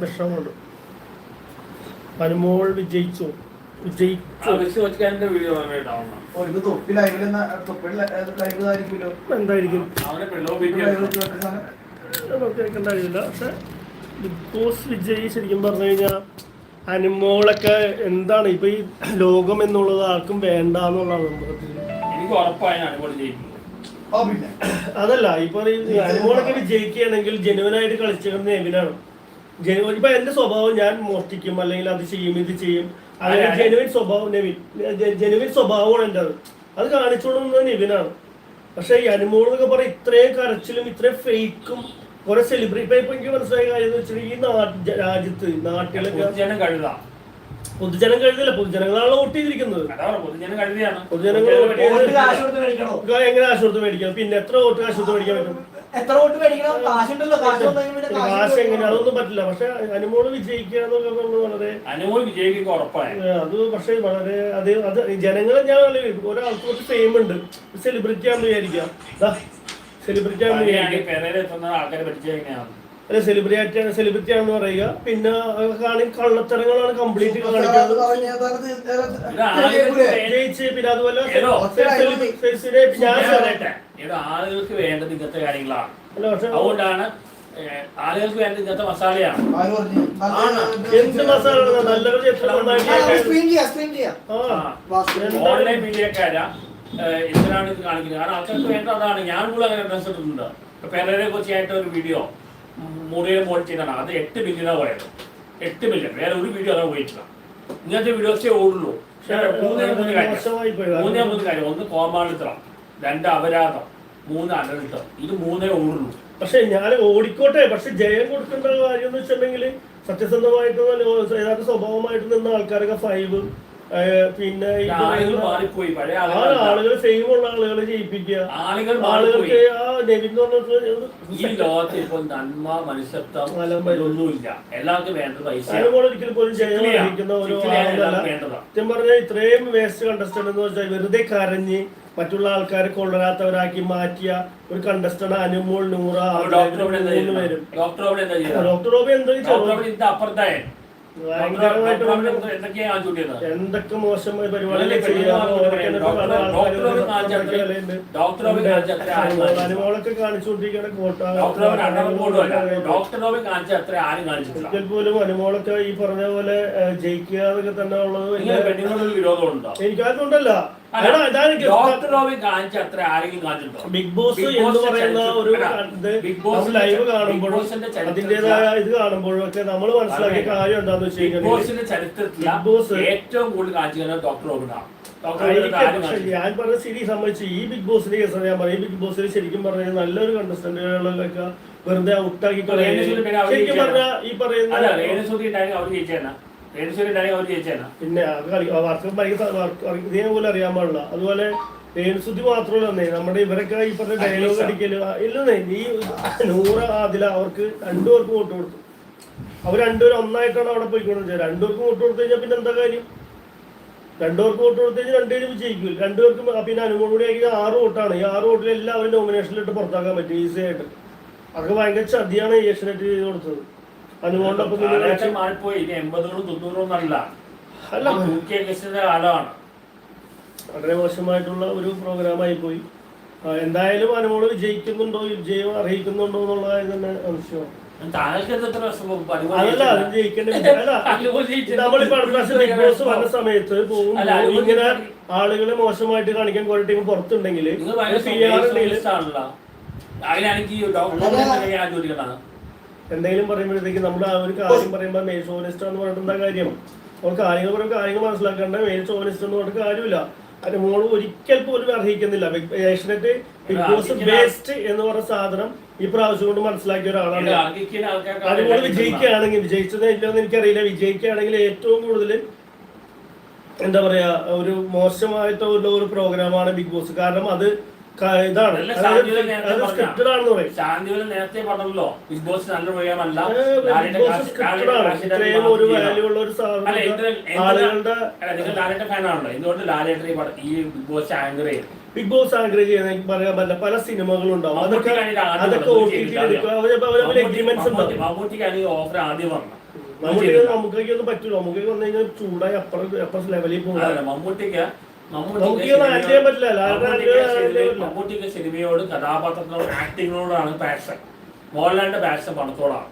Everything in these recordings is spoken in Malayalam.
വിഷമമുണ്ട് അനുമോൾ വിജയിച്ചു. എന്തായിരിക്കും? പക്ഷെ ബിഗ് ബോസ് വിജയ് ശരിക്കും പറഞ്ഞു കഴിഞ്ഞാൽ അനുമോളൊക്കെ എന്താണ്? ഇപ്പൊ ഈ ലോകം എന്നുള്ളത് ആർക്കും വേണ്ട എന്നുള്ളതാണ് അതല്ല ഇപ്പൊ ഈ അനുമോളൊക്കെ വിജയിക്കുകയാണെങ്കിൽ ജനുവനായിട്ട് കളിച്ചിരുന്ന എവിനാണ് ഇപ്പൊ എന്റെ സ്വഭാവം ഞാൻ മോഷ്ടിക്കും അല്ലെങ്കിൽ അത് ചെയ്യും ഇത് ചെയ്യും. അങ്ങനെ. ജനുവിൻ സ്വഭാവം നെവിൻ ജനുവിൻ സ്വഭാവമാണ് എന്റെ അത് അത് കാണിച്ചോളുന്നത് നെവിനാണ്. പക്ഷെ ഈ അനുമോൾ എന്നൊക്കെ പറയാം ഇത്രയും കരച്ചിലും ഇത്രയും ഫേക്കും കുറെ സെലിബ്രിറ്റി ഇപ്പൊ എനിക്ക് മനസ്സിലായ കാര്യം എന്ന് വെച്ചാൽ ഈ നാട്ട് രാജ്യത്ത് നാട്ടിലൊക്കെ പൊതുജനം കഴുതാം. പൊതുജനം കഴുതില്ല പൊതുജനങ്ങളാണ് വോട്ട് ചെയ്തിരിക്കുന്നത്. പൊതുജനങ്ങൾ ചെയ്ത് കാശ് കൊടുത്ത് മേടിക്കണോ? എങ്ങനെ ആശുപത്രി മേടിക്കാം? പിന്നെ എത്ര വോട്ട് ആശുപത്രി മേടിക്കാൻ പറ്റും? എത്ര വോട്ട് മേടിക്കണം? കാശുണ്ടല്ലോ കാശ് കാശ് എങ്ങനെ. അതൊന്നും പറ്റില്ല. പക്ഷെ അനുമോൾ വിജയിക്കുക എന്നൊക്കെ പറഞ്ഞത് വളരെ അനുമോൾ വിജയിക്കുക ഉറപ്പായ അത് പക്ഷെ വളരെ അത് അത് ജനങ്ങളെ ഞാൻ. ഒരാൾക്ക് കുറച്ച് ഫെയിം ഉണ്ട്. സെലിബ്രിറ്റി ആണെന്ന് വിചാരിക്കാം. സെലിബ്രിറ്റി ആണെന്ന് വിചാരിക്കാം. ആൾക്കാരെ പഠിച്ചത് എങ്ങനെയാണ് അല്ലെ സെലിബ്രിറ്റി സെലിബ്രിറ്റി ആണെന്ന് പറയുക. പിന്നെ കാണി കള്ളത്തരങ്ങളാണ് കംപ്ലീറ്റ് കാണിക്കുന്നത്. ആളുകൾക്ക് പിന്നെ അതുപോലെ വേണ്ടത് ഇങ്ങനത്തെ കാര്യങ്ങളാണ്. അതുകൊണ്ടാണ് ആളുകൾക്ക് വേണ്ടത് ഇങ്ങനത്തെ മസാലയാണ്. എന്ത് മസാല നല്ലൊരു. ഓൺലൈൻ മീഡിയക്കാര എന്തിനാണ് ഇത് കാണിക്കുന്നത്? കാരണം ആൾക്കാർക്ക് വേണ്ട അതാണ്. ഞാൻ കൂടെ അങ്ങനെ ഡ്രസ് ഇട്ടിട്ടുണ്ട്. ഇപ്പൊ പെരേരെ കൊച്ചിയായിട്ട് ഒരു വീഡിയോ മുറിയെ ചെയ്താണ് അത് എട്ട് ബില്യനാണ് പറയുന്നത്. എട്ട് ബില്യൺ വേറെ ഒരു വീഡിയോ അങ്ങനെ പോയിട്ടില്ല ഇങ്ങനത്തെ വീഡിയോസേ ഓടുള്ളൂ. പക്ഷേ മൂന്നേ മൂന്ന് കാര്യം മോശമായി പോയി. മൂന്നേ മൂന്ന് കാര്യം. ഒന്ന് കോമാണിത്രം രണ്ട് അപരാധം. മൂന്ന് അനർത്ഥം ഇത് മൂന്നേ ഓടുള്ളൂ. പക്ഷെ ഞാൻ ഓടിക്കോട്ടെ. പക്ഷെ ജയം കൊടുക്കേണ്ട കാര്യം എന്ന് വെച്ചിട്ടുണ്ടെങ്കിൽ സത്യസന്ധമായിട്ട് യഥാർത്ഥ സ്വഭാവമായിട്ട് നിന്ന ആൾക്കാരൊക്കെ ഫൈവ് പിന്നെ ഈ മാറിപ്പോയി. പഴയ ആളുകൾ ഫെയിം ഉള്ള ആളുകളെ ജയിപ്പിക്കുക. ആളുകൾ ആളുകൾക്ക് ആ നെവിൻ എന്ന് ഈ പറഞ്ഞിട്ട് ലോകത്ത് നന്മ മനുഷ്യത്വം. ഇതൊന്നുമില്ല. എല്ലാവർക്കും വേണ്ടത് പൈസ. ഒരിക്കലും പോലും ഒരു വേണ്ടതാ. സത്യം പറഞ്ഞാൽ ഇത്രയും വേസ്റ്റ് കണ്ടസ്റ്റന്റ് എന്ന് വെച്ചാൽ വെറുതെ കരഞ്ഞ് മറ്റുള്ള ആൾക്കാരെ കൊള്ളരാത്തവരാക്കി മാറ്റിയ ഒരു contestant Anumol Noora doctor doctor doctor Robi എന്താ എന്തൊക്കെ മോശമായ പരിപാടികൾ അവരൊക്കെ പറയാം. എന്നിട്ട് പല. അനുമോളൊക്കെ ഈ പറഞ്ഞ പോലെ ജയിക്കുക എന്നൊക്കെ തന്നെ ഉള്ളത് എനിക്ക് അതൊന്നുമല്ല ഡോക്ടർ റോബി കാണിച്ച അത്ര ആരെങ്കിലും കാണിച്ചിട്ടുണ്ടോ? ബിഗ് ബോസ് എന്ന് പറയുന്ന ഒരു ബിഗ് ബോസ് ലൈവ് കാണുമ്പോഴും ബിഗ് അതിന്റേതായ ഇത് കാണുമ്പോഴും ഒക്കെ നമ്മൾ മനസ്സിലാക്കിയ കാര്യം എന്താന്ന് വെച്ച് ബിഗ് കഴിഞ്ഞാൽ ബോസിന്റെ ചരിത്രത്തിൽ ബിഗ് ബോസ് ഏറ്റവും കൂടുതൽ കാണിച്ചിരുന്നത് ഡോക്ടർ റോബിനാണ്. ഞാൻ പറഞ്ഞ ശരി സംബന്ധിച്ച് ഈ ബിഗ് ബോസിന്റെ കേസ് ഞാൻ പറയും. ബിഗ് ബോസിൽ ശരിക്കും പറഞ്ഞാൽ നല്ലൊരു കണ്ടസ്റ്റന്റുകളൊക്കെ വെറുതെ ഔട്ടാക്കി പിന്നെ അവർ ശരിക്കും പറഞ്ഞ ഈ പറയുന്ന പിന്നെ വർക്ക് ഭയങ്കര ഇതേ പോലെ അറിയാൻ പാടില്ല. അതുപോലെ രേണുസുദ്ധി മാത്രമല്ല നമ്മുടെ ഇവരൊക്കെ ഈ പറഞ്ഞ ഡയലോഗ് അടിക്കൽ ഇല്ലെന്നേ ഈ നൂറ് അതില അവർക്ക് രണ്ടുപേർക്കും വോട്ട് കൊടുത്തു. അവർ രണ്ടുപേരും ഒന്നായിട്ടാണ് അവിടെ പോയിക്കൊണ്ടിരുന്നത് രണ്ടുപേർക്കും വോട്ട് കൊടുത്തു കഴിഞ്ഞാൽ പിന്നെ എന്താ കാര്യം? രണ്ടുപേർക്ക് വോട്ട് കൊടുത്തു കഴിഞ്ഞാൽ രണ്ടുപേരും വിജയിക്കും രണ്ടുപേർക്കും പിന്നെ അനുമോട് കൂടി ആയിരിക്കും ആറ് വോട്ടാണ്. ഈ ആറ് വോട്ടിൽ എല്ലാവരും നോമിനേഷനിലിട്ട് പുറത്താക്കാൻ പറ്റും ഈസി ആയിട്ട്. അതൊക്കെ ഭയങ്കര ചതിയാണ് ഏഷ്യനെറ്റ് ചെയ്ത് കൊടുത്തത്. കാലഘട്ടം മാറിപ്പോയി. ഇനി എൺപതുകളും തൊണ്ണൂറും അല്ല. കാലമാണ് വളരെ മോശമായിട്ടുള്ള ഒരു പ്രോഗ്രാം ആയി പോയി എന്തായാലും അനുമോൾ വിജയിക്കുന്നുണ്ടോ വിജയം അറിയിക്കുന്നുണ്ടോ എന്നുള്ള കാര്യം തന്നെ സംശയമാണ് താങ്കൾക്ക് എന്ത് എത്ര വിഷമം? അനുമോൾ അതല്ല അത് ജയിക്കേണ്ട അല്ല അനുമോൾ ജയിച്ചില്ല. നമ്മളിപ്പോ അടുത്ത പ്രാവശ്യം ബിഗ് ബോസ് വന്ന സമയത്ത് പോകും ഇങ്ങനെ. ആളുകളെ മോശമായിട്ട് കാണിക്കാൻ കുറെ ടീം പുറത്തുണ്ടെങ്കിൽ എന്തെങ്കിലും പറയുമ്പോഴത്തേക്ക് നമ്മൾ ആ ഒരു കാര്യം പറയുമ്പോൾ മെയിൽ ഷോനിസ്റ്റ് എന്ന് പറഞ്ഞിട്ട് എന്താ കാര്യം? അവർ കാര്യങ്ങൾ പറയുമ്പോൾ കാര്യങ്ങൾ മനസ്സിലാക്കേണ്ട മെയിൽ ഷോനിസ്റ്റ് എന്ന് പറഞ്ഞിട്ട് കാര്യമില്ല. അതിന്റെ മോൾ ഒരിക്കൽ പോലും അർഹിക്കുന്നില്ല. ഏഷ്യനെറ്റ് ബിഗ് ബോസ് ബേസ്റ്റ് എന്ന് പറഞ്ഞ സാധനം ഈ പ്രാവശ്യം കൊണ്ട് മനസ്സിലാക്കിയ ഒരാളാണ്. അതുപോലെ വിജയിക്കുകയാണെങ്കിൽ വിജയിച്ചത് ഇല്ലെന്ന് എനിക്കറിയില്ല. വിജയിക്കുകയാണെങ്കിൽ ഏറ്റവും കൂടുതൽ എന്താ പറയാ ഒരു മോശമായിട്ടുള്ള ഒരു പ്രോഗ്രാമാണ് ബിഗ് ബോസ് കാരണം അത് ഇതാണ്. നേരത്തെ പറഞ്ഞല്ലോ. ബിഗ് ബോസ് നല്ല പ്രോഗ്രാമല്ല നിങ്ങൾ ലാലേട്ട ഫാനാണല്ലോ. എന്തുകൊണ്ട് ലാലേട്ടൻ ഈ Bigg Boss anchor Bigg Boss ആഗ്രഹ ചെയ്യുന്ന എനിക്ക് പറയാൻ പറ്റില്ല. പല സിനിമകളും ഉണ്ടാവും. അതൊക്കെ അതൊക്കെ ഒ ടി എഗ്രിമെന്റ്സ് ഉണ്ടാവും മമ്മൂട്ടിക്കാണെങ്കിൽ ഓഫർ ആദ്യം വന്നു. നമുക്ക് നമുക്കൊക്കെ ഒന്നും പറ്റൂല. നമുക്ക് വന്നു കഴിഞ്ഞാൽ ചൂടായി അപ്പുറം അപ്പുറം ലെവലിൽ പോകും മമ്മൂട്ടിക്ക് മമ്മൂട്ടിക്ക്. സിനിമയോട് കഥാപാത്രത്തിനോട് ആക്ടിങ്ങിനോടാണ് പാഷൻ മോഹൻലാലിന്റെ പാഷൻ പണത്തോടാണ്.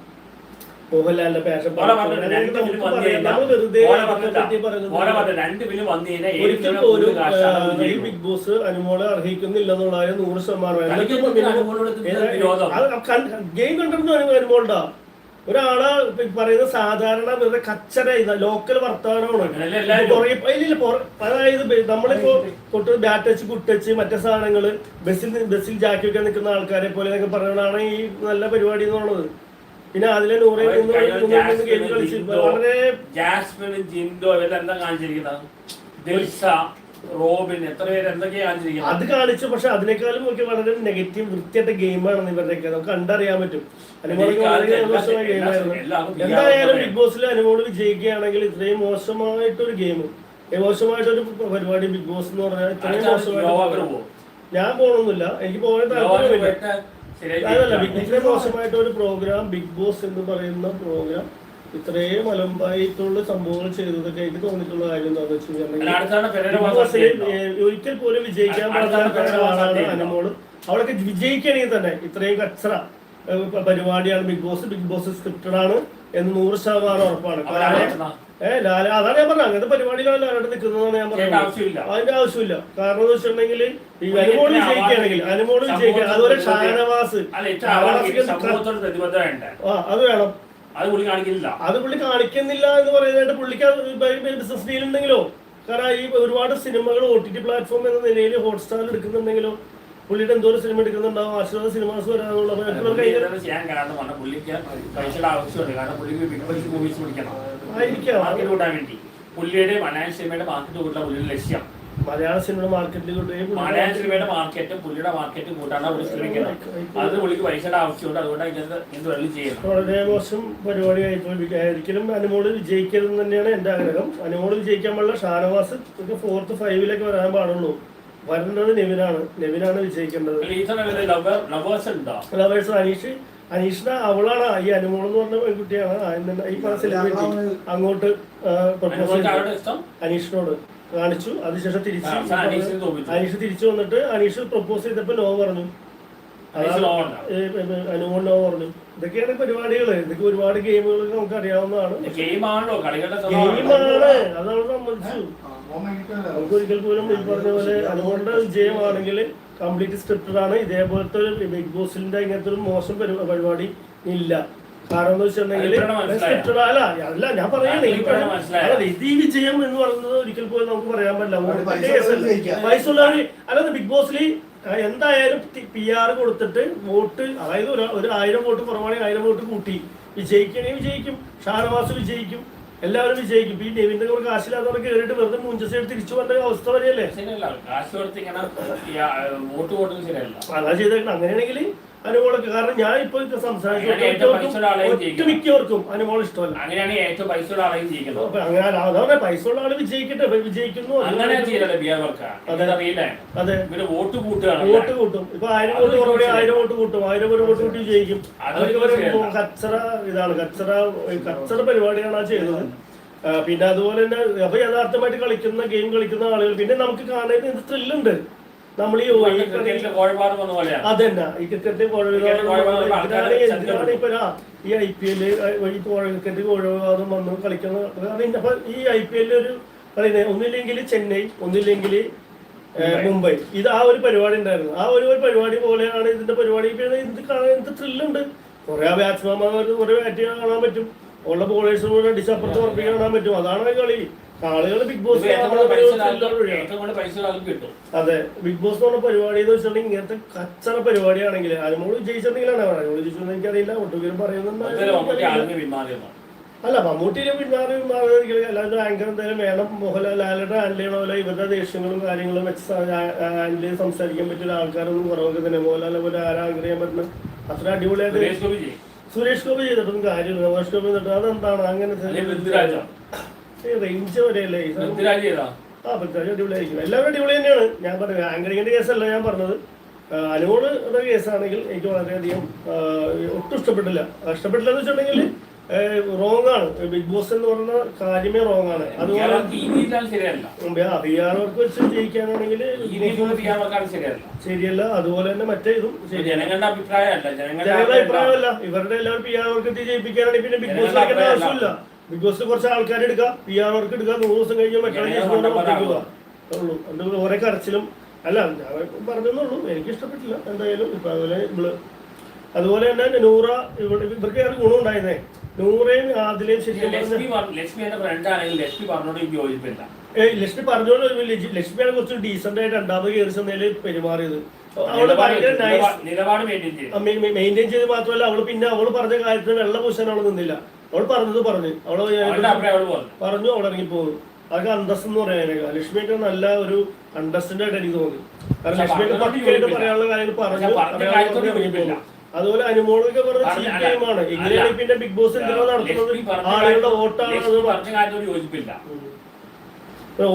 മോഹൻലാലിന്റെ പാഷൻ രണ്ട് ഫിലിം വന്നു കഴിഞ്ഞാൽ ഈ ബിഗ് ബോസ് അനുമോളെ അർഹിക്കുന്നില്ല നൂറ് ശതമാനം. ഗെയിം കണ്ടിരുന്നു അനുമോളുണ്ടാ? ഒരാൾ ഇപ്പൊ പറയുന്നത് സാധാരണ വെറുതെ കച്ചറ ലോക്കൽ വർത്തമാനമാണ്? അതായത് നമ്മളിപ്പോ തൊട്ട് ബാറ്റ് വെച്ച് കുട്ടച്ച് മറ്റേ സാധനങ്ങൾ ബസ്സിൽ ബസ്സിൽ ജാക്കി വെക്കാൻ നിൽക്കുന്ന ആൾക്കാരെ പോലെ എന്നൊക്കെ പറയുന്നതാണ് ഈ നല്ല പരിപാടി എന്നുള്ളത്. പിന്നെ അതിലെ നൂറ് ഗെയിം കളിച്ച് വളരെ ജിൻഡോ കാണിച്ചിരിക്കുന്നത്? റോബിൻ എത്ര പേര് എന്തൊക്കെയാ കാണിച്ചിരിക്കുന്നത് അത് കാണിച്ചു പക്ഷെ അതിനേക്കാളും ഒക്കെ വളരെ നെഗറ്റീവ് വൃത്തിയായിട്ട് ഗെയിമാണ് ഇവരുടെയൊക്കെ നമുക്ക് കണ്ടറിയാൻ പറ്റും. അനുമോളൊക്കെ ഈ കാലത്ത് വളരെ എല്ലാ- മോശമായ ഗെയിമായിരുന്നു എന്തായാലും ബിഗ് ബോസിൽ അനുമോൾ വിജയിക്കുകയാണെങ്കിൽ ഇത്രയും മോശമായിട്ടൊരു ഗെയിം മോശമായിട്ടൊരു പരിപാടി ബിഗ് ബോസ് എന്ന് പറഞ്ഞാൽ ഇത്രയും മോശമായിട്ട് ഞാൻ പോകണമെന്നില്ല എനിക്ക് പോകാൻ താല്പര്യമില്ല. അതല്ല ഇത്രയും മോശമായിട്ടൊരു പ്രോഗ്രാം ബിഗ് ബോസ് എന്ന് പറയുന്ന പ്രോഗ്രാം ഇത്രയും അലമ്പായിട്ടുള്ള സംഭവങ്ങൾ ചെയ്തതൊക്കെ എനിക്ക് തോന്നിയിട്ടുള്ള കാര്യം എന്താണെന്ന് വെച്ച് കഴിഞ്ഞാൽ ഒരിക്കൽ പോലും വിജയിക്കാൻ ആളാണ്? അനുമോൾ. അവളൊക്കെ വിജയിക്കണമെങ്കിൽ തന്നെ ഇത്രയും കച്ചറ പരിപാടിയാണ് Bigg Boss Bigg Boss scripted ആണ് എന്ന് നൂറ് ശതമാനം ഉറപ്പാണ്. ഏഹ് ലാല അതാണ് ഞാൻ പറഞ്ഞത്. അങ്ങനത്തെ പരിപാടിയിലാണ് ലാലോട് നിൽക്കുന്നതെന്ന് ഞാൻ പറഞ്ഞത്. ആവശ്യമില്ല. അതിന്റെ ആവശ്യമില്ല. കാരണം എന്ന് വെച്ചിട്ടുണ്ടെങ്കിൽ ഇത്ര വിജയിക്കുകയാണെങ്കിൽ അനുമോട് വിജയിക്കുക. അതുപോലെ ഷാനവാസ്. അത് വേണം. അത് പുള്ളി കാണിക്കുന്നില്ല. അത് പുള്ളി കാണിക്കുന്നില്ല എന്ന് പറയുന്നതായിട്ട് പുള്ളിക്ക് ബിസിനസ് ഡീൽ ഉണ്ടെങ്കിലോ കാരണം ഈ ഒരുപാട് സിനിമകൾ ഒ ടി ടി പ്ലാറ്റ്ഫോം എന്ന നിലയിൽ ഹോട്ട്സ്റ്റാറിൽ എടുക്കുന്നുണ്ടെങ്കിലോ പുള്ളിയുടെ എന്തോ സിനിമ എടുക്കുന്നുണ്ടാവും ആശീർവാദ സിനിമാസ് വരാനുള്ള പുള്ളി ഭയങ്കര ഇതൊന്നും ചെയ്യാൻ കാരണം പറഞ്ഞാൽ പുള്ളിക്ക് പൈസയുടെ ആവശ്യമുണ്ട്. കാരണം പുള്ളിക്ക് ബിഗ് ബോസ് മൂവീസ് പിടിക്കണം. ആയിരിക്കാം. മാർക്കറ്റ് കൂട്ടാൻ വേണ്ടി. പുള്ളിയുടെ മലയാള സിനിമയുടെ മാർക്കറ്റ് കൂട്ടാൻ പുള്ളിയുടെ ലക്ഷ്യം. മലയാള സിനിമ മാർക്കറ്റിൽ മലയാള സിനിമയുടെ മാർക്കറ്റും പുള്ളിയുടെ മാർക്കറ്റ് കൂട്ടാണ് അവർ ശ്രമിക്കുന്നത് അത് പുള്ളിക്ക് പൈസയുടെ ആവശ്യമുണ്ട്. അതുകൊണ്ട് എന്ത് വെള്ളം വളരെ മോശം പരിപാടി ആയിപ്പോയി ഒരിക്കലും അനുമോൾ വിജയിക്കരുത് തന്നെയാണ് എന്റെ ആഗ്രഹം. അനുമോൾ വിജയിക്കാൻ പാടില്ല. ഷാനവാസ് ഫോർത്ത് ഫൈവിലേക്ക് വരാൻ പാടുള്ളൂ. വരേണ്ടത് നെവിനാണ്. നെവിനാണ് വിജയിക്കേണ്ടത്. ലവേഴ്സ് അനീഷ്. അനീഷിന് അവളാണ് ഈ അനുമോൾ എന്ന് പറഞ്ഞ പെൺകുട്ടിയാണ് ഈ മനസ്സിലാക്കി അങ്ങോട്ട് അനീഷിനോട്. കാണിച്ചു. അതിനുശേഷം തിരിച്ച്. അനീഷ് തിരിച്ചു വന്നിട്ട് അനീഷ് പ്രപ്പോസ് ചെയ്തപ്പോ നോ പറഞ്ഞു. അനീഷ് ലോ പറഞ്ഞോ? അനുമോൾ നോ പറഞ്ഞു. ഇതൊക്കെയാണ് പരിപാടികൾ ഇതൊക്കെ ഒരുപാട് ഗെയിമുകൾ നമുക്ക് അറിയാവുന്നതാണ് ഗെയിമാണ്. അതാണ് സമ്മതിച്ചു നമുക്ക് ഒരിക്കൽ പോലും ഈ പറഞ്ഞ പോലെ അനുമോളുടെ വിജയമാണെങ്കിൽ കംപ്ലീറ്റ് സ്ക്രിപ്റ്റഡ് ആണ്. ഇതേപോലത്തെ ഒരു ബിഗ് ബോസിന്റെ ഇങ്ങനത്തെ ഒരു മോശം പരി- പരിപാടി ഇല്ല. കാരണം എന്ന് വെച്ചിട്ടുണ്ടെങ്കിൽ അല്ല അല്ല ഞാൻ മനസ്സിലായത്. അല്ല, ഇത് ഈ വിജയം എന്ന് പറയുന്നത് ഒരിക്കൽ പോലും നമുക്ക് പറയാൻ പറ്റില്ല. വയസ്സുള്ളവർ അല്ലാതെ ബിഗ് ബോസിൽ എന്തായാലും പി ആർ കൊടുത്തിട്ട് വോട്ട് അതായത് ഒരു ആയിരം വോട്ട് കുറവാണെങ്കിൽ ആയിരം വോട്ട് കൂട്ടി. വിജയിക്കണേ വിജയിക്കും. ഷാനവാസ് വിജയിക്കും. എല്ലാവരും വിജയിക്കും. ഈ ഡേവിന്റെ കൂടെ കാശില്ലാത്തവർ കയറിയിട്ട് വെറുതെ മൂഞ്ചസ് തിരിച്ചു വന്ന അവസ്ഥ വരെയല്ലേ? അതാ ചെയ്തേക്കണം. അങ്ങനെയാണെങ്കിൽ അനുമോളൊക്കെ. കാരണം ഞാൻ ഇപ്പൊ പൈസ ഉള്ള ജയിക്കണം. ഒട്ടുമിക്കവർക്കും അനുമോൾ ഇഷ്ടമല്ല. അങ്ങനെയാണ് ഏറ്റവും പൈസയുള്ള ആളെയും ജയിക്കുന്നത്. അങ്ങനെ അതാണ് പൈസ ഉള്ള ആൾ വിജയിക്കട്ടെ വിജയിക്കുന്നു അങ്ങനെ ചെയ്യലല്ലേ ബിയർ വർക്ക്? അതെ. പിന്നെ വോട്ട് കൂട്ടുകയാണ് വോട്ട് കൂട്ടും. ഇപ്പൊ ആയിരം വോട്ട് കുറവ് ആയിരം വോട്ട് കൂട്ടും. ആയിരം ഒരു വോട്ട് കൂട്ടി അതൊക്കെ ഒരു കച്ചറ ഇതാണ്. കച്ചറ കച്ചറ പരിപാടിയാണ് ആ ചെയ്തത് പിന്നെ അതുപോലെ തന്നെ അപ്പൊ യഥാർത്ഥമായിട്ട് കളിക്കുന്ന ഗെയിം കളിക്കുന്ന ആളുകൾ. പിന്നെ നമുക്ക് കാണുന്നത് ത്രില്ലുണ്ട്. നമ്മൾ ഈ ഈ അതന്നെ. ക്രിക്കറ്റ് ഇപ്പൊ ഐ പി എൽ ഈ ക്രിക്കറ്റ് കോഴവാദം വന്ന് കളിക്കുന്ന ഈ ഐ പി എല്ലിൽ ഒരു പറയുന്നത് ഒന്നില്ലെങ്കിൽ ചെന്നൈ ഒന്നില്ലെങ്കിൽ മുംബൈ. ഇത് ആ ഒരു പരിപാടി ഉണ്ടായിരുന്നു. ആ ഒരു പരിപാടി പോലെയാണ് ഇതിന്റെ പരിപാടി. ഇത് കാണാൻ എന്ത് ത്രില്ലുണ്ട് കുറെ ബാറ്റ്സ്മാൻമാർ കുറെ ബാറ്റ് കാണാൻ പറ്റും. ഉള്ള ബോളേഴ്സ് കൂടെ അടിച്ചപ്പുറത്ത് ഉറപ്പിക്കാൻ കാണാൻ പറ്റും. അതാണ് കളി. ആളുകൾ ബിഗ് ബോസ് അതെ. ബിഗ് ബോസ് എന്ന് പറഞ്ഞ പരിപാടി എന്ന് വെച്ചിട്ടുണ്ടെങ്കിൽ ഇങ്ങനത്തെ കച്ചറ പരിപാടിയാണെങ്കിൽ അനുമോൾ ജയിച്ചിട്ടുണ്ടെങ്കിലാണ് അനുമോൾ ജയിച്ചെന്ന് എനിക്കറിയില്ല. ഒട്ടുപേരും പറയുന്നുണ്ട് അല്ല മമ്മൂട്ടിയിലെ പിന്മാറി മാറുന്ന അല്ലാതെ ആങ്കർ എന്തായാലും വേണം. മോഹൻലാൽ ലാലയുടെ ചെയ്യണ പോലെ ഇവരുടെ ദേഷ്യങ്ങളും കാര്യങ്ങളും വെച്ച് ഹാൻഡിൽ സംസാരിക്കാൻ പറ്റുന്ന ആൾക്കാരൊന്നും കുറവൊക്കെ തന്നെ. മോഹൻലാലെ പോലെ ആരാ ആങ്കർ ചെയ്യാൻ പറ്റുന്ന? അത്ര അടിപൊളിയായിട്ട് സുരേഷ് ഗോപി ചെയ്തിട്ടൊന്നും കാര്യമില്ല. സുരേഷ് ഗോപി ചെയ്തിട്ട് അതെന്താണ്? അങ്ങനെ റേഞ്ച് ചെയ്താ? ആ പൃഥ്വിരാജ് അടിപൊളിയായിരിക്കും. എല്ലാവരും അടിപൊളി തന്നെയാണ്. ഞാൻ പറഞ്ഞത് ആങ്കറിങ്ങിന്റെ കേസല്ല ഞാൻ പറഞ്ഞത്. അനുമോളുടെ കേസാണെങ്കിൽ എനിക്ക് വളരെയധികം ഒട്ടും ഇഷ്ടപ്പെട്ടില്ല. ഇഷ്ടപ്പെട്ടില്ല എന്ന് വെച്ചിട്ടുണ്ടെങ്കിൽ റോങ് ആണ്. ബിഗ് ബോസ് എന്ന് പറഞ്ഞ കാര്യമേ റോങ് ആണ്. അതുപോലെ ബിഹാറവർക്ക് വെച്ച് ജയിക്കാനാണെങ്കിൽ ശരിയല്ല. അതുപോലെ തന്നെ മറ്റേ ഇതും ജനങ്ങളുടെ അഭിപ്രായമല്ല. ജനങ്ങളുടെ ജനങ്ങളുടെ അഭിപ്രായമല്ല. ഇവരുടെ എല്ലാവരും പി ആർ വർക്ക് ജയിപ്പിക്കാനാണെങ്കിൽ പിന്നെ ബിഗ് ബോസ് ആവശ്യമില്ല. ബിഗ് കുറച്ച് ആൾക്കാർ എടുക്കുക പി ആർ വർക്ക് എടുക്കുക നൂറ് ദിവസം കഴിഞ്ഞ് മറ്റേ എന്തെങ്കിലും ഉള്ളൂ. ഓരോ കരച്ചിലും. അല്ല ഞാൻ പറഞ്ഞെന്നുള്ളൂ എനിക്ക് ഇഷ്ടപ്പെട്ടില്ല എന്തായാലും ഇപ്പൊ അതുപോലെ ഇവൾ അതുപോലെ തന്നെ നൂറ ഇവിടെ ഇവർക്ക് ഏറെ ഗുണം ഉണ്ടായിരുന്നേ. നൂറയും ആദിലയും ശരിക്കും ലക്ഷ്മി പറഞ്ഞോണ്ട് ലക്ഷ്മിയാണ് കുറച്ച് ഡീസന്റ് ആയിട്ട് രണ്ടാമത് കയറി ചെന്നതിൽ പെരുമാറിയത്. അവൾ ഭയങ്കര നൈസ് മെയിന്റെയിൻ ചെയ്ത്. മാത്രമല്ല അവൾ പിന്നെ അവൾ പറഞ്ഞ കാര്യത്തിന് വെള്ള പൂശാൻ അവൾ നിന്നില്ല. അവൾ പറഞ്ഞത് പറഞ്ഞു. അവൾ പറഞ്ഞു. അവൾ ഇറങ്ങി പോകുന്നു അതൊക്കെ അന്തസ് എന്ന് പറയാനൊക്കെ ലക്ഷ്മിയൊക്കെ നല്ല ഒരു അണ്ടർസ്റ്റാൻഡ് ആയിട്ട് എനിക്ക് തോന്നി കാരണം ലക്ഷ്മിയൊക്കെ പക്കയായിട്ട് പറയാനുള്ള കാര്യങ്ങൾ പറഞ്ഞു പറയാനുള്ള ഇറങ്ങി പോകുന്നു. അതുപോലെ അനുമോളൊക്കെ പറഞ്ഞ ചീപ്പ് ടൈമാണ് എങ്ങനെയാണ് പിന്നെ ബിഗ് ബോസ് എന്തിനാണ് നടത്തുന്നത്? ആളുകളുടെ വോട്ടാണ്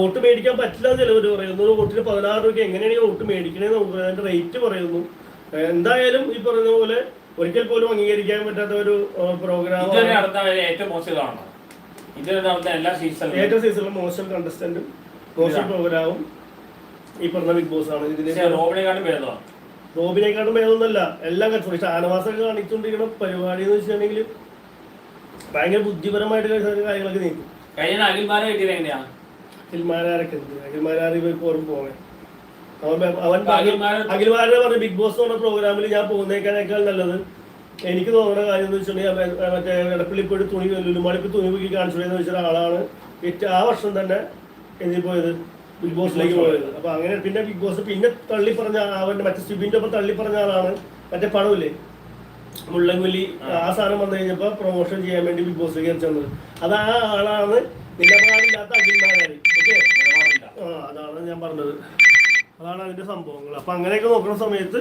വോട്ട് മേടിക്കാൻ പറ്റില്ല ചിലവര് പറയുന്നു. ഒരു വോട്ടിന് പതിനാറ് രൂപയ്ക്ക് എങ്ങനെയാണ് വോട്ട് മേടിക്കണേന്ന് നമുക്ക് അതിന്റെ റേറ്റ് പറയുന്നു. എന്തായാലും ഈ പറയുന്ന പോലെ ഒരിക്കൽ പോലും അംഗീകരിക്കാൻ പറ്റാത്ത ഒരു പ്രോഗ്രാം ഇതുവരെ നടന്ന ഏറ്റവും മോശം ഇതാണ്. ഇതുവരെ നടന്ന എല്ലാ സീസണിലും ഏറ്റവും സീസണിലും മോശം കണ്ടസ്റ്റന്റും മോശം പ്രോഗ്രാമും ഈ പറഞ്ഞ ബിഗ് ബോസ് ആണ്. ഇതിന് ഭേദമാണ് റോബിനെക്കാട്ടും ഭേദമൊന്നുമല്ല. എല്ലാം കച്ചു ഷാനവാസൊക്കെ കാണിച്ചുകൊണ്ടിരിക്കുന്ന പരിപാടി എന്ന് വെച്ചിട്ടുണ്ടെങ്കിൽ ഭയങ്കര ബുദ്ധിപരമായിട്ട് കാര്യങ്ങളൊക്കെ നീക്കും. കഴിഞ്ഞ അഖിൽമാരെ കിട്ടിയത് എങ്ങനെയാ? അഖിൽമാരാരൊക്കെ ഉണ്ട് അഖിൽമാരാർ ഇവർക്ക് ഓർമ്മ പോകണേ അവൻ അഖിൽമാരെ- അഖിൽമാരെ ബിഗ് ബോസ് എന്ന പറഞ്ഞ പ്രോഗ്രാമിൽ ഞാൻ പോകുന്നേക്കാളേക്കാൾ നല്ലത്. എനിക്ക് തോന്നുന്ന കാര്യം എന്ന് വെച്ചിട്ടുണ്ടെങ്കിൽ മറ്റേ ഇടപ്പള്ളി പോയിട്ട് തുണി ലുലുമാളിപ്പ് തുണി പൊക്കി കാണിച്ചു എന്ന് വെച്ച ആളാണ് ഏറ്റവും ആ വർഷം തന്നെ എന്തിൽ പോയത്? ബിഗ് ബോസിലേക്ക് പോയത്. അപ്പൊ അങ്ങനെ പിന്നെ ബിഗ് ബോസ് പിന്നെ തള്ളി പറഞ്ഞ അവന്റെ മറ്റേ സിബിന്റെ ഒപ്പം തള്ളി പറഞ്ഞ ആളാണ്. മറ്റേ പണമില്ലേ? മുള്ളൻകുലി ആ. സാധനം വന്നു കഴിഞ്ഞപ്പോ പ്രൊമോഷൻ ചെയ്യാൻ വേണ്ടി ബിഗ് ബോസ് ചെന്നത്. അത് ആ ആളാണ് നിലപാടില്ലാത്ത അഖിൽമാരാണ് ഓക്കെ? അതാണ് ഞാൻ പറഞ്ഞത്. അതാണ് അതിന്റെ സംഭവങ്ങൾ. അപ്പൊ അങ്ങനെയൊക്കെ നോക്കുന്ന സമയത്ത്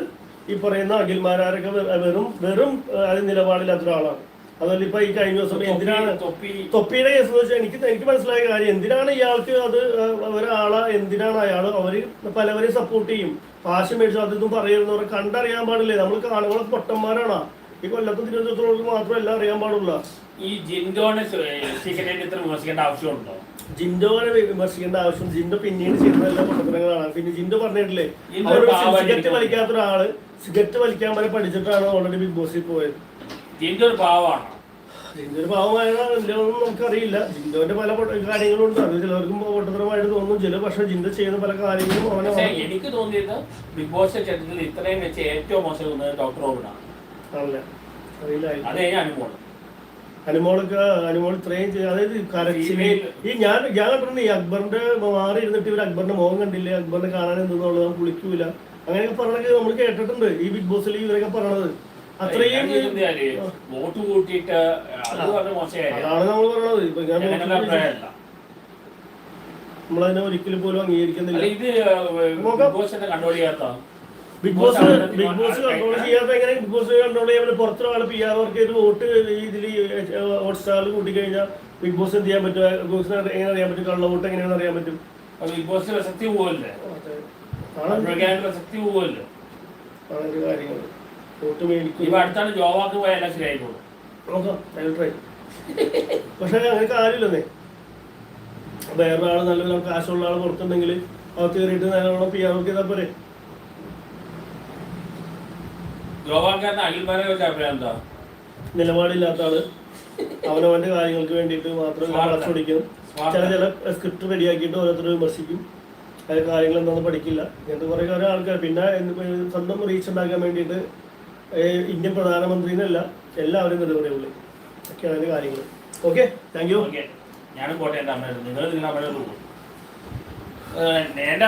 ഈ പറയുന്ന അഖിൽമാരാരൊക്കെ വെറും വെറും അതിന് അത് നിലപാടില്ലാത്ത ഒരാളാണ്. അതല്ല ഇപ്പൊ ഈ കഴിഞ്ഞ ദിവസം എന്തിനാണ് തൊപ്പി. തൊപ്പിയുടെ കേസ് എന്ന് വെച്ചാൽ എനിക്ക് എനിക്ക് മനസ്സിലായ കാര്യം എന്തിനാണ് ഇയാൾക്ക് അത് ഒരാളെ എന്തിനാണ് അയാൾ അവർ പലവരെയും സപ്പോർട്ട് ചെയ്യും? ഫാഷൻ മേടിച്ചു അതൊന്നും പറയുന്നവരെ കണ്ടറിയാൻ പാടില്ലേ? നമ്മൾ കാണുന്ന പൊട്ടന്മാരാണ്. ഈ കൊല്ലത്തും തിരുവനന്തപുരത്തുള്ളവർക്ക് മാത്രമല്ല അറിയാൻ പാടുള്ള. ഈ ജിൻഡോനെ സിഗരറ്റ് ഇത്ര വിമർശിക്കേണ്ട ആവശ്യമുണ്ടോ? ജിൻഡോനെ വിമർശിക്കേണ്ട ആവശ്യം ജിൻഡോ പിന്നീട് ചെയ്യുന്ന എല്ലാ പ്രവർത്തനങ്ങളാണ് പിന്നെ ജിൻഡോ പറഞ്ഞിട്ടില്ലേ? സിഗരറ്റ് വലിക്കാത്ത ഒരാൾ സിഗരറ്റ് വലിക്കാൻ വരെ പഠിച്ചിട്ടാണ് ഓൾറെഡി ബിഗ് ബോസിൽ പോയത്. ജിൻഡോ ഒരു പാവമാണ്. ജിൻഡോ ഒരു നമുക്കറിയില്ല. ജിൻഡോന്റെ പല കാര്യങ്ങളും കാര്യങ്ങളുണ്ട്. അത് ചിലവർക്കും പൊട്ടത്തരമായിട്ട് തോന്നും. ചില പക്ഷെ ജിൻഡോ ചെയ്യുന്ന പല കാര്യങ്ങളും അവനെ എനിക്ക് തോന്നിയത് ബിഗ് ബോസ് ചരിത്രത്തിൽ ഇത്രയും വെച്ച് ഏറ്റവും മോശം ഡോക്ടർ റോബിനാണ് അറിയില്ല. അതേ കഴിഞ്ഞ അനുമോൾ അനുമോളൊക്കെ അനുമോൾ ഇത്രയും അതായത് കരച്ചിൽ. ഈ ഞാൻ ഞാൻ കണ്ടിട്ടുണ്ട് ഈ അക്ബറിന്റെ മാറി ഇരുന്നിട്ട് ഇവർ അക്ബറിന്റെ മുഖം കണ്ടില്ലേ? അക്ബറിനെ കാണാൻ എന്തെന്നുള്ളത് നമുക്ക് കുളിക്കൂല. അങ്ങനെയൊക്കെ പറഞ്ഞൊക്കെ നമ്മൾ കേട്ടിട്ടുണ്ട്. ഈ ബിഗ് ബോസിൽ ഇവരൊക്കെ പറഞ്ഞത് അത്രയും വോട്ട് കൂട്ടിയിട്ട് അതാണ് നമ്മൾ പറഞ്ഞത് ഇപ്പൊ ഞാൻ നമ്മളതിനെ ഒരിക്കലും പോലും അംഗീകരിക്കുന്നില്ല. ഇത് big boss big boss big boss control ചെയ്യാത്ത എങ്ങനെ ബിഗ് ബോസ് കൺട്രോൾ ചെയ്യാൻ പുറത്തൊരാൾ പി ആർ വർക്ക് ചെയ്ത് വോട്ട് ഇതിൽ ഹോട്ട് സ്റ്റാറിൽ കൂട്ടിക്കഴിഞ്ഞാൽ ബിഗ് ബോസ് എന്ത് ചെയ്യാൻ പറ്റും? ബിഗ് ബോസിന് എങ്ങനെ അറിയാൻ പറ്റും? കള്ള വോട്ട് എങ്ങനെയാണെന്ന് അറിയാൻ പറ്റും? ബിഗ് ബോസിന് പ്രസക്തി പോവല്ലേ? പ്രസക്തി പോവല്ലോ? അങ്ങനത്തെ കാര്യങ്ങൾ വോട്ട് മേടിക്കും. ഇപ്പൊ അടുത്താണ് ജോവാക്ക് പോയ ശരിയായി പോകും. നോക്കാം ട്രൈ പക്ഷെ അങ്ങനെ കാര്യമില്ലെന്നേ. വേറൊരാൾ നല്ലൊരു കാശുള്ള ആൾ പുറത്തുണ്ടെങ്കിൽ അത് കയറിയിട്ട് നല്ലോണം പി ആർ വർക്ക് ചെയ്താൽ പോരെ. ജോവാക്കാരന് അഖിൽമാരെ വെച്ച അഭിപ്രായം എന്താ? നിലപാടില്ലാത്ത ആൾ അവനവന്റെ കാര്യങ്ങൾക്ക് വേണ്ടിയിട്ട് മാത്രം. വളച്ചൊടിക്കും. ചില ചില സ്ക്രിപ്റ്റ് റെഡിയാക്കിയിട്ട് ഓരോരുത്തർ വിമർശിക്കും. അതിലെ കാര്യങ്ങൾ എന്താണെന്ന് പഠിക്കില്ല. ഇങ്ങനത്തെ കുറെ കുറെ ആൾക്കാർ പിന്നെ സ്വന്തം റീച്ച് ഉണ്ടാക്കാൻ വേണ്ടിയിട്ട് ഇന്ത്യൻ പ്രധാനമന്ത്രിന്നല്ല എല്ലാവരും നിലവിലുള്ള ഒക്കെയാണ് അതിന്റെ കാര്യങ്ങൾ ഓക്കെ? Thank you. ഞാനും കോട്ടയം അമ്മ നിങ്ങൾ നിങ്ങളുടെ